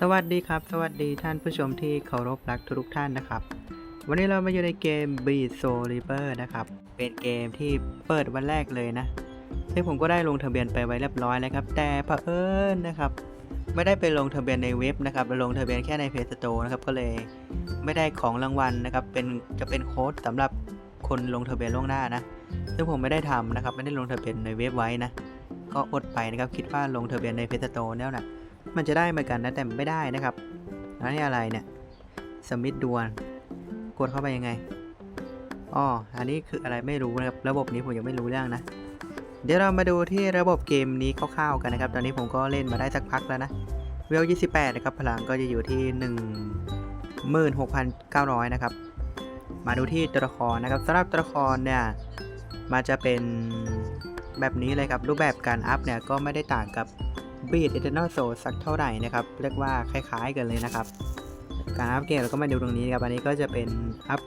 สวัสดีครับ สวัสดีท่านผู้ชมที่เคารพรักทุกท่านนะครับ วันนี้เรามาอยู่ในเกม Beat Soul Reaper นะครับ เป็นเกมที่เปิดวันแรกเลยนะ ซึ่งผมก็ได้ลงทะเบียนไปไว้เรียบร้อยแล้วครับ แต่เผอิญนะครับ ไม่ได้ไปลงทะเบียนในเว็บนะครับลงทะเบียนแค่ใน Play Store นะครับ ก็เลยไม่ได้ของรางวัลนะครับ เป็นจะเป็นโค้ดสำหรับคนลงทะเบียนล่วงหน้านะ ซึ่งผมไม่ได้ทำนะครับ ไม่ได้ลงทะเบียนในเว็บไว้นะ ก็อดไปนะครับ คิดว่าลงทะเบียนใน Play Store แล้วนะ มันจะได้เหมือนกันนะแต่ไม่ได้นะครับแล้วนี่อะไรเนี่ยสมิธดวนกดเข้าไปยังไงอ๋ออันนี้คืออะไรไม่รู้นะครับระบบนี้ผมยังไม่รู้เรื่องนะ เดี๋ยวเรามาดูที่ระบบเกมนี้คร่าวๆกันนะครับ ตอนนี้ผมก็เล่นมาได้สักพักแล้วนะเวล 28 นะครับ พลังก็จะอยู่ที่ 16,900 นะครับ มาดูที่ตัวละครนะครับสำหรับตัวละครเนี่ยมันจะเป็นแบบนี้เลยครับ รูปแบบการอัพเนี่ย ก็ไม่ได้ต่างกับ บีด Eternal Soul สักเท่าไหร่นะครับ เรียกว่าคล้ายๆกันเลยนะครับ การอัปเกรดเราก็มาดูตรงนี้ครับ อันนี้ก็จะเป็นอัป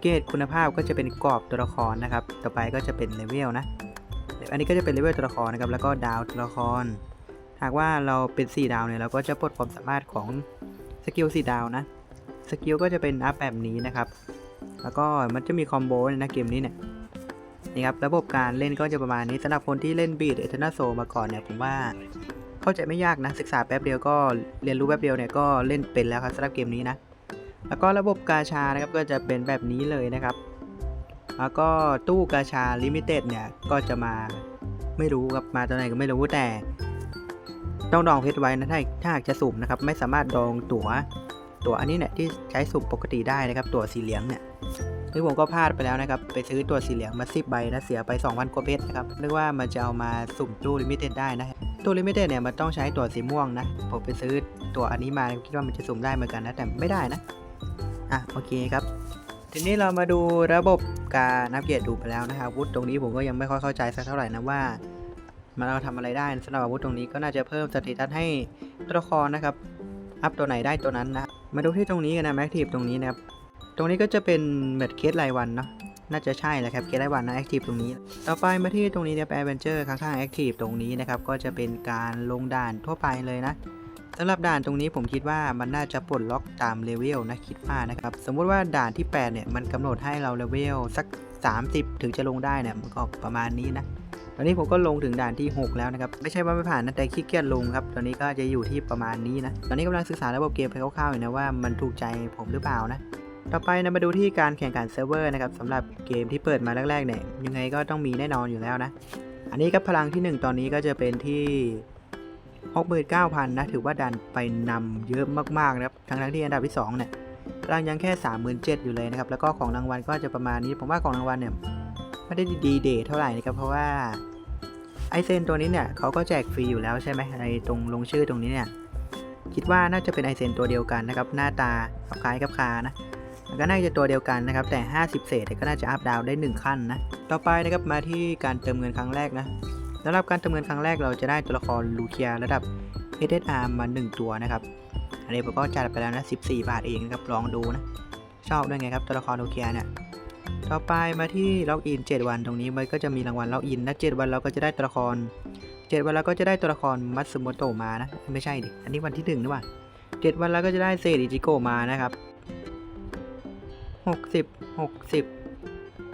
เกรดคุณภาพก็จะเป็นกรอบตัวละครนะครับ ต่อไปก็จะเป็นเลเวลนะ อันนี้ก็จะเป็นเลเวลตัวละครนะครับ แล้วก็ดาวตัวละคร หากว่าเราเป็น 4 ดาวเนี่ยเราก็จะปลดความสามารถของสกิล4ดาวนะ สกิลก็จะเป็นอัพแบบนี้นะครับ แล้วก็มันจะมีคอมโบนนะเกมนี้เนี่ยนี่ครับระบบการเล่นก็จะประมาณนี้สำหรับคนที่เล่นบีดเอเทอร์นาโซมาก่อนเนี่ยผมว่า เข้าใจไม่ยากนะศึกษาแป๊บเดียวก็เรียนรู้แป๊บเดียวเนี่ยก็เล่นเป็นแล้วครับสำหรับเกมนี้นะแล้วก็ระบบกาชานะครับก็จะเป็นแบบนี้เลยนะครับ แล้วก็ตู้กาชาลิมิเต็ดเนี่ยก็จะมาไม่รู้ครับมาตอนไหนก็ไม่รู้แต่ ต้องดองเพชรไว้นะถ้าถ้าหากจะสุ่มนะครับ ไม่สามารถดองตั๋วตั๋วอันนี้เนี่ยที่ใช้สุ่มปกติได้นะครับ ตั๋วสีเหลืองเนี่ยซึ่งผมก็พลาดไปแล้วนะครับ ไปซื้อตั๋วสีเหลืองมา10ใบนะเสียไป 2,000กว่าเพชรนะครับเรียกว่ามันจะเอามาสุ่มตู้ลิมิเต็ดได้นะ ตัวลิมิเต็ดเนี่ยมันต้องใช้ตัวสีม่วงนะ ผมไปซื้อตัวอันนี้มาคิดว่ามันจะสุ่มได้เหมือนกันนะ แต่ไม่ได้นะ อะโอเคครับ ทีนี้เรามาดูระบบการนับเกียรติดูไปแล้วนะครับวุธตรงนี้ผมก็ยังไม่ค่อยเข้าใจสักเท่าไหร่นะว่ามันเอาทำอะไรได้สำหรับอาวุธตรงนี้ก็น่าจะเพิ่มสเตตัสให้ตัวละครนะครับ อัพตัวไหนได้ตัวนั้นนะ มาดูที่ตรงนี้กันนะแมคทีฟตรงนี้นะครับ ตรงนี้ก็จะเป็นเมดเคสรายวันเนาะ น่าจะใช่แหละครับเคสรายวันนะแอคทีฟตรงนี้ ต่อไปมาที่ตรงนี้เนี่ยแอดเวนเจอร์ข้างๆแอคทีฟตรงนี้นะครับก็จะเป็นการลงด่านทั่วไปเลยนะสำหรับด่านตรงนี้ผมคิดว่ามันน่าจะปลดล็อกตามเลเวลนะคิดว่านะครับสมมุติว่าด่านที่ 8 เนี่ยมันกำหนดให้เราเลเวลสัก 30 ถึงจะลงได้เนี่ยมันก็ประมาณนี้นะตอนนี้ผมก็ลงถึงด่านที่ 6 แล้วนะครับ ไม่ใช่ว่าไม่ผ่านนะแต่ขี้เกียจลงครับ ตอนนี้ก็จะอยู่ที่ประมาณนี้นะ ตอนนี้กำลังศึกษาระบบเกมไปคร่าวๆอยู่นะว่ามันถูกใจผมหรือเปล่านะ ต่อไปนะมาดูที่การแข่งขันเซิร์ฟเวอร์นะครับสำหรับเกมที่เปิดมาแรกๆเนี่ยยังไงก็ต้องมีแน่นอนอยู่แล้วนะ อันนี้ก็พลังที่ 1 ตอนนี้ก็จะเป็นที่ 69,000 นะ ถือว่าดันไปนำเยอะมากๆนะครับทั้งทั้งๆที่อันดับที่2เนี่ยพลังยังแค่ 37,000 อยู่เลยนะครับ แล้วก็ของรางวัลก็จะประมาณนี้ ผมว่าของรางวัลเนี่ยไม่ได้ดีเดทเท่าไหร่นะครับเพราะว่าไอเซนตัวนี้เนี่ยเขาก็แจกฟรีอยู่แล้วใช่ไหมในตรงลงชื่อตรงนี้เนี่ยคิดว่าน่าจะเป็นไอเซนตัวเดียวกันนะครับหน้าตาคล้ายกับคานะ ก็น่าจะตัวเดียวกันนะครับ แต่ 50 เศษก็น่าจะอัพดาวได้ 1 ขั้นนะ ต่อไปนะครับมาที่การเติมเงินครั้งแรกนะสำหรับการเติมเงินครั้งแรกเราจะได้ตัวละครลูเคียระดับ SSR มา 1 ตัวนะครับ อันนี้ผมก็จัดไปแล้วนะ 14 บาทเองนะครับลองดูนะ ชอบด้วยไงครับตัวละครลูเคียเนี่ยต่อไปมาที่ล็อกอิน 7 วันตรงนี้มันก็จะมีรางวัลล็อกอินนะ7วันเราก็จะได้ตัวละคร 7 วันเราก็จะได้ตัวละครมัตสึโมโตะมานะ ไม่ใช่ดิ อันนี้วันที่1นี่งหว่า7วันเราก็จะได้เซริจิโกะมานะครับ 60 60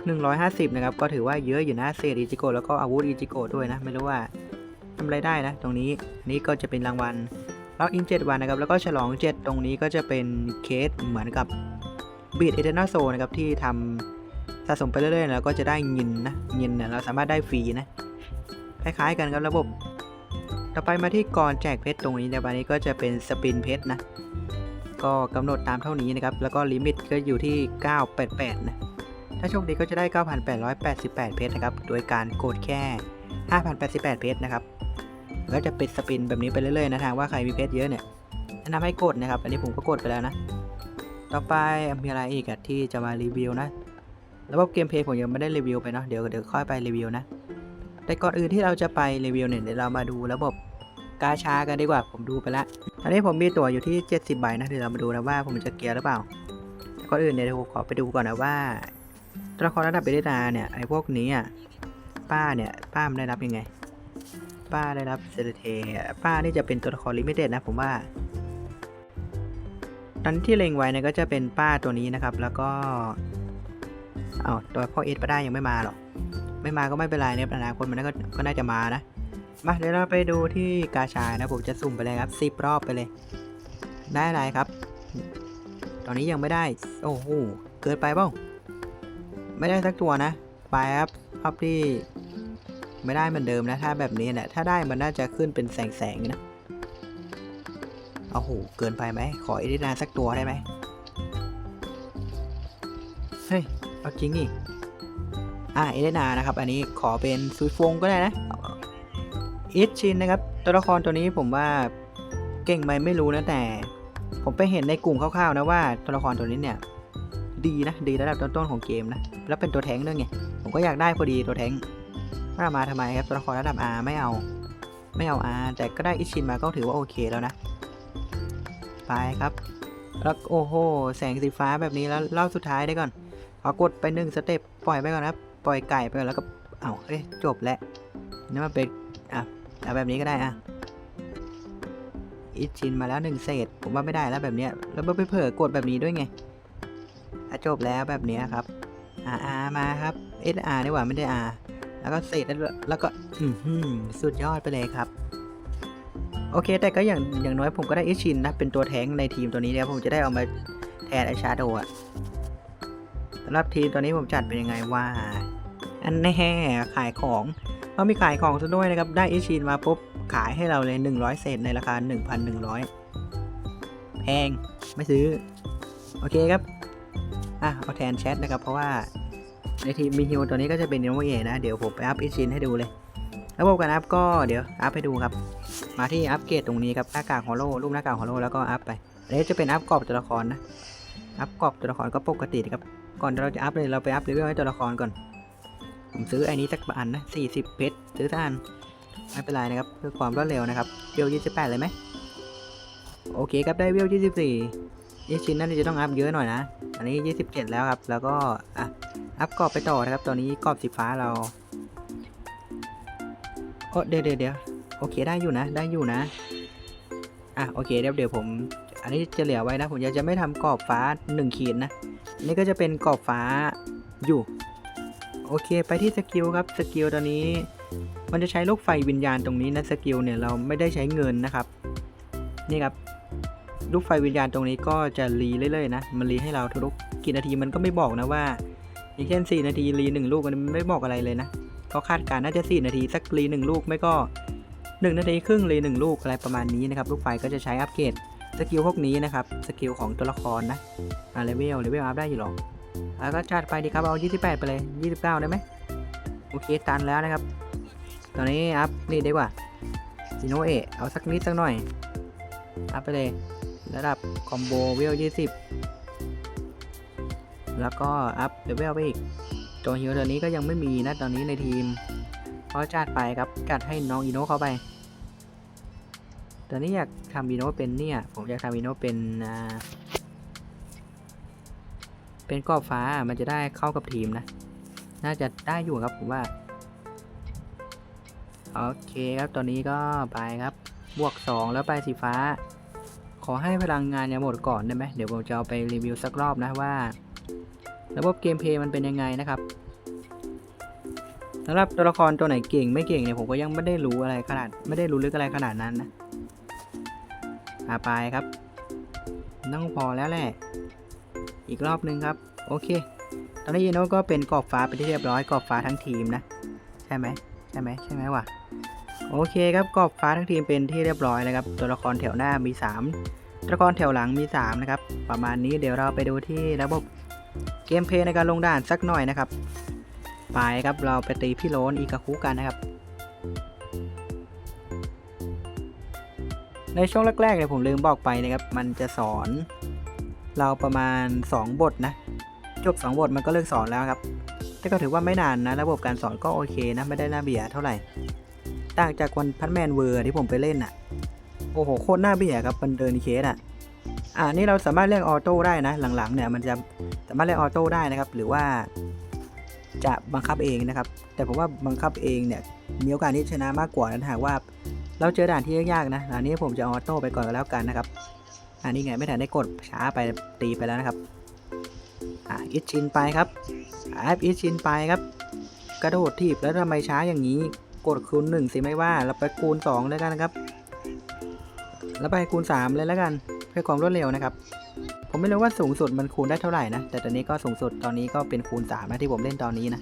150 นะครับ ก็ถือว่าเยอะอยู่นะเซตอิจิโกะแล้วก็อาวุธอิจิโกะด้วยนะ ไม่รู้ว่าทำอะไรได้นะ ตรงนี้อันนี้ก็จะเป็นรางวัลล็อกอิน 7 วันนะครับ แล้วก็ฉลอง 7 ตรงนี้ก็จะเป็นเคสเหมือนกับบีดเอเทนาโซนะครับ ที่ทำสะสมไปเรื่อยๆแล้วก็จะได้เงินนะเงินเนี่ยเราสามารถได้ฟรีนะ คล้ายๆกันครับระบบ ต่อไปมาที่กรแจกเพชรตรงนี้ในวันนี้ก็จะเป็นสปินเพชรนะ ก็กำหนดตามเท่านี้นะครับ แล้วก็ลิมิตก็อยู่ที่ 988 นะ ถ้าโชคดีก็จะได้ 9,888 เพชรนะครับ โดยการกดแค่ 5,088 เพชรนะครับก็จะปิดสปินแบบนี้ไปเรื่อยๆนะทางว่าใครมีเพชรเยอะเนี่ยแนะนำให้กดนะครับ อันนี้ผมก็กดไปแล้วนะ ต่อไปมีอะไรอีกอะที่จะมารีวิวนะ ระบบเกมเพลย์ผมยังไม่ได้รีวิวไปเนาะ เดี๋ยวเดี๋ยวค่อยไปรีวิวนะ แต่ก่อนอื่นที่เราจะไปรีวิวเนี่ยเดี๋ยวเรามาดูระบบ กาชากันดีกว่าผมดูไปล้วอันนี้ผมมีตั๋วอยู่ที่ 70ใบนะเดี๋ยวเรามาดูนะว่าผมจะเกียร์หรือเปล่าแต่ก่อนอื่นเดี๋ยวผมขอไปดูก่อนนะว่าตัวละครระดับเบเดตาเนี่ยไอ้พวกนี้อะป้าเนี่ยป้ามันได้รับยังไง ป้าได้รับเซเลเทป้านี่จะเป็นตัวละครลิมิเต็ดนะผมว่าตอนที่เล็งไว้เนี่ยก็จะเป็นป้าตัวนี้นะครับแล้วก็เอาตัวพ่อเอสไปได้ยังไม่มาหรอกไม่มาก็ไม่เป็นไรเนี่ยอนาคตมันก็ก็น่าจะมานะ มาเดี๋ยวเราไปดูที่กาชานะผมจะสุ่มไปเลยครับสิบรอบไปเลย ได้อะไรครับ ตอนนี้ยังไม่ได้ โอ้โห เกินไปเปล่าไม่ได้สักตัวนะ ไปครับรอบที่ไม่ได้เหมือนเดิมนะ ถ้าแบบนี้เนี่ยถ้าได้มันน่าจะขึ้นเป็นแสงแสงๆนะโอ้โห เกินไปไหม ขอเอดินาสักตัวได้ไหมเฮ้ย เอาจริงนี่อ่าเอเดนานะครับ อันนี้ขอเป็นซูฟงก็ได้นะ อิชชินนะครับ ตัวละครตัวนี้ผมว่าเก่งไหมไม่รู้นะแต่ ผมไปเห็นในกลุ่มคร่าวๆนะว่าตัวละครตัวนี้เนี่ยดีนะดีระดับต้นๆของเกมนะแล้วเป็นตัวแทงด้วยไงผมก็อยากได้พอดีตัวแทงค์ว่ามาทำไมครับตัวละครระดับ R ไม่เอา ไม่เอา R แต่ก็ได้อิชชินมาก็ถือว่าโอเคแล้วนะไปครับแล้วโอ้โหแสงสีฟ้าแบบนี้แล้วเล่าสุดท้ายได้ก่อนขอกดไปหนึ่งสเต็ปปล่อยไปก่อนนะครับ ปล่อยไก่ไปก่อนแล้วก็เอาเอ้ยจบแล้วนี่มันเป็นอะ เอาแบบนี้ก็ได้อะอิชินมาแล้วหนึ่งเศษ ผมว่าไม่ได้แล้วแบบเนี้ยแล้วไปเผลอกดแบบนี้ด้วยไงอะจบแล้วแบบเนี้ยครับอ่าอามาครับ SR ดีกว่าไม่ได้ R แล้วก็เศษแล้วก็อืสุดยอดไปเลยครับ โอเค แต่ก็อย่างอย่างน้อยผมก็ได้อิชินนะ เป็นตัวแทงในทีมตัวนี้แล้วผมจะได้เอามาแทนไอชาโดะสำหรับทีมตอนนี้ผมจัดเป็นยังไงว่า อันแน่ขายของ เรามีขายของซะด้วยนะครับ ได้อิชินมาปุ๊บขายให้เราเลย 100 เศษในราคา 1,100 แพง ไม่ซื้อ โอเคครับ อะ เอาแทนแชทนะครับ เพราะว่าในทีมมีฮิวตัวนี้ก็จะเป็นโนโมเอนะ เดี๋ยวผมไปอัพอิชินให้ดูเลยระบบการอัพก็เดี๋ยวอัพให้ดูครับ มาที่อัพเกรดตรงนี้ครับ หน้ากากฮอลโลรูปหน้ากากฮอลโลแล้วก็อัพไป อันนี้จะเป็นอัพกรอบตัวละครนะ อัพกรอบตัวละครก็ปกติครับ ก่อนเราจะอัพเลยเราไปอัพเลเวลให้ตัวละครก่อน ผมซื้อไอ้นี้สักอันนะ40เพชรซื้อสักอันไม่เป็นไรนะครับเพื่อความรวดเร็วนะครับเวล28เลยไหมโอเคครับได้เวล24ยี่ชิ้นนั่นจะต้องอัพเยอะหน่อยนะ อันนี้27แล้วครับ แล้วก็อะอัพกรอบไปต่อนะครับ ตอนนี้กรอบสีฟ้าเราโอ้เดี๋ยวเดี๋ยวเดี๋ยวโอเคได้อยู่นะ ได้อยู่นะ อะโอเคเดี๋ยวเดี๋ยวผม อันนี้จะเหลือไว้นะ ผมจะจะไม่ทำกรอบฟ้า1ขีดนะนี่ก็จะเป็นกรอบฟ้าอยู่ โอเค ไปที่สกิลครับสกิลตอนนี้ มันจะใช้ลูกไฟวิญญาณตรงนี้นะสกิลเนี่ยเราไม่ได้ใช้เงินนะครับนี่ครับลูกไฟวิญญาณตรงนี้ก็จะรีเรื่อยๆนะมันรีให้เราทุกกี่นาทีมันก็ไม่บอกนะว่าอย่างเช่น 4 นาทีรีหนึ่งลูกมันไม่บอกอะไรเลยนะก็คาดการณ์น่าจะ 4 นาทีสักรีหนึ่งลูกไม่ก็ 1 นาทีครึ่งรีหนึ่งลูกอะไรประมาณนี้นะครับลูกไฟก็จะใช้อัปเกรดสกิลพวกนี้นะครับสกิลของตัวละครนะอ่าเลเวลเลเวลอัพได้อยู่หรอ แล้วก็จัดไปดีครับ เอา 28 ไปเลย 29 ได้ไหมโอเค ตันแล้วนะครับ ตอนนี้อัพนี่ดีกว่าซิโนเอะเอาสักนิดสักหน่อย อัพไปเลย ระดับคอมโบเวล 20 แล้วก็อัพเลเวลไปอีก ตัวฮิวตัวนี้ก็ยังไม่มีนะ ตอนนี้ในทีมเพราะจัดไปครับ จัดให้น้องอีโนเข้าไป ตอนนี้อยากทำอีโนเป็นเนี่ย ผมอยากทำอีโนเป็นอ่า เป็นกรอบฟ้ามันจะได้เข้ากับทีมนะ น่าจะได้อยู่ครับผมว่า โอเคครับตอนนี้ก็ไปครับ บวก 2 แล้วไปสีฟ้า ขอให้พลังงานย่าหมดก่อนได้ไหมเดี๋ยวผมจะเอาไปรีวิวสักรอบนะว่า ระบบเกมเพย์มันเป็นยังไงนะครับสำหรับตัวละครตัวไหนเก่งไม่เก่งเนี่ยผมก็ยังไม่ได้รู้อะไรขนาดไม่ได้รู้ลึกอะไรขนาดนั้นนะอาไปครับต้องพอแล้วแหละ อีกรอบหนึ่งครับ โอเค ตอนนี้ยีโน่ก็เป็นกรอบฟ้าไปนที่เรียบร้อยกรอบฟ้าทั้งทีมนะ ใช่ไหมใช่ไหมใช่ไหมวะโอเคครับกรอบฟ้าทั้งทีมเป็นที่เรียบร้อยแล้วครับ ตัวละครแถวหน้ามี 3 ตัวละครแถวหลังมี 3 นะครับ ประมาณนี้เดี๋ยวเราไปดูที่ระบบเกมเพลย์ในการลงด่านสักหน่อยนะครับ ไปครับเราไปตีพี่โลนอีกาคุกันนะครับ ในช่วงแรกๆเนี่ยผมลืมบอกไปนะครับ มันจะสอน เราประมาณ 2 บทนะ จบ 2 บทมันก็เลิกสอนแล้วครับ แต่ก็ถือว่าไม่นานนะ ระบบการสอนก็โอเคนะ ไม่ได้น่าเบียดเท่าไหร่ ต่างจากวันพันแมนเวอร์ที่ผมไปเล่นอะ่ะ โอ้โห โคตรน่าเบียดครับมันเดินเคสอะ่ะ อ่านี่เราสามารถเรียกออโต้ได้นะ หลังๆเนี่ยมันจะสามารถเรียกออโต้ได้นะครับ หรือว่าจะบังคับเองนะครับ แต่ผมว่าบังคับเองเนี่ยมีโอกาสที่ชนะมากกว่านะหากว่า เราเจอด่านที่ยากๆนะด่านนี้ผมจะออโต้ไปก่อนก็แล้วกันนะครับ อ่านี่ไงไม่ทันได้กดช้าไปตีไปแล้วนะครับ อ่าอิชินไปครับแอปอิชินไปครับ กระโดดถีบแล้วทำไมช้าอย่างนี้ กดคูณหนึ่งสิไม่ว่า เราไปคูณสองเลยกันนะครับ แล้วไปคูณสามเลยแล้วกัน เพื่อความรวดเร็วนะครับ ผมไม่รู้ว่าสูงสุดมันคูณได้เท่าไหร่นะ แต่ตอนนี้ก็สูงสุดตอนนี้ก็เป็นคูณสามนะที่ผมเล่นตอนนี้นะ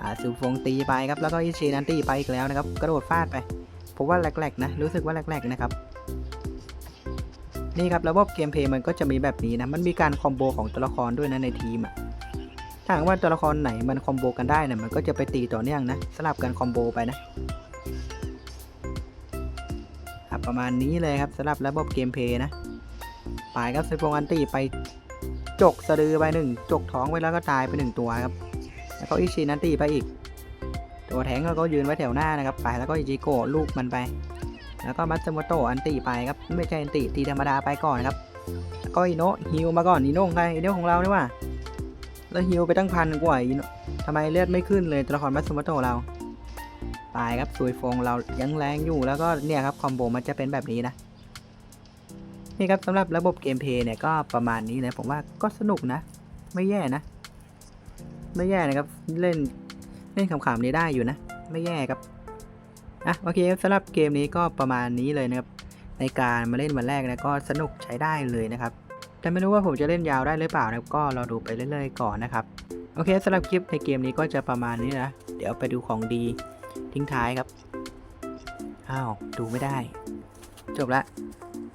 อ่าซูฟงตีไปครับ แล้วก็อิชินันตีไปอีกแล้วนะครับ กระโดดฟาดไปผมว่าแหลกๆนะ รู้สึกว่าแหลกๆนะครับ นี่ครับระบบเกมเพลย์มันก็จะมีแบบนี้นะมันมีการคอมโบของตัวละครด้วยนะในทีมอะถ้าหากว่าตัวละครไหนมันคอมโบกันได้นะมันก็จะไปตีต่อเนื่องนะสลับกันคอมโบไปนะอะประมาณนี้เลยครับสำหรับระบบเกมเพลย์นะปายครับเซฟงอันตีไปจกสะดือไปหนึ่งจกท้องไปแล้วก็ตายไปหนึ่งตัวครับแล้วก็อิชินันตีไปอีก ตัวแทงก็ยืนไว้แถวหน้านะครับ ไปแล้วก็อิจิโกะลูกมันไป แล้วก็มัตสึโมโตะอันตีไปครับไม่ใช่อันตีตีธรรมดาไปก่อนครับก็อิโนะฮิวมาก่อนอิโนะของใครอิโนะของเราเนี่ยว่าแล้วฮิวไปตั้งพันกว่าอิโนะทำไมเลือดไม่ขึ้นเลยตัวละครมัตสึโมโตะเราตายครับซุยฟงเรายังแรงอยู่แล้วก็เนี่ยครับคอมโบมันจะเป็นแบบนี้นะนี่ครับสำหรับระบบเกมเพย์เนี่ยก็ประมาณนี้นะผมว่าก็สนุกนะ ไม่แย่นะ ไม่แย่นะครับเล่นเล่นขำๆนี้ได้อยู่นะ ไม่แย่ครับ อะโอเคสำหรับเกมนี้ก็ประมาณนี้เลยนะครับ ในการมาเล่นวันแรกนะก็สนุกใช้ได้เลยนะครับ แต่ไม่รู้ว่าผมจะเล่นยาวได้หรือเปล่านะก็รอดูไปเรื่อยๆก่อนนะครับ โอเคสำหรับคลิปในเกมนี้ก็จะประมาณนี้นะ เดี๋ยวไปดูของดีทิ้งท้ายครับ อ้าว ดูไม่ได้ จบละ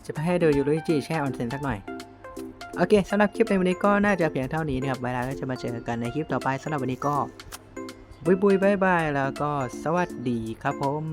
จะไปให้ดูยูริจิแช่ออนเซ็นสักหน่อย โอเคสำหรับคลิปในวันนี้ก็น่าจะเพียงเท่านี้นะครับเวลาก็จะมาเจอกันในคลิปต่อไปสำหรับวันนี้ก็ บุยบุยบายบายแล้วก็สวัสดีครับผม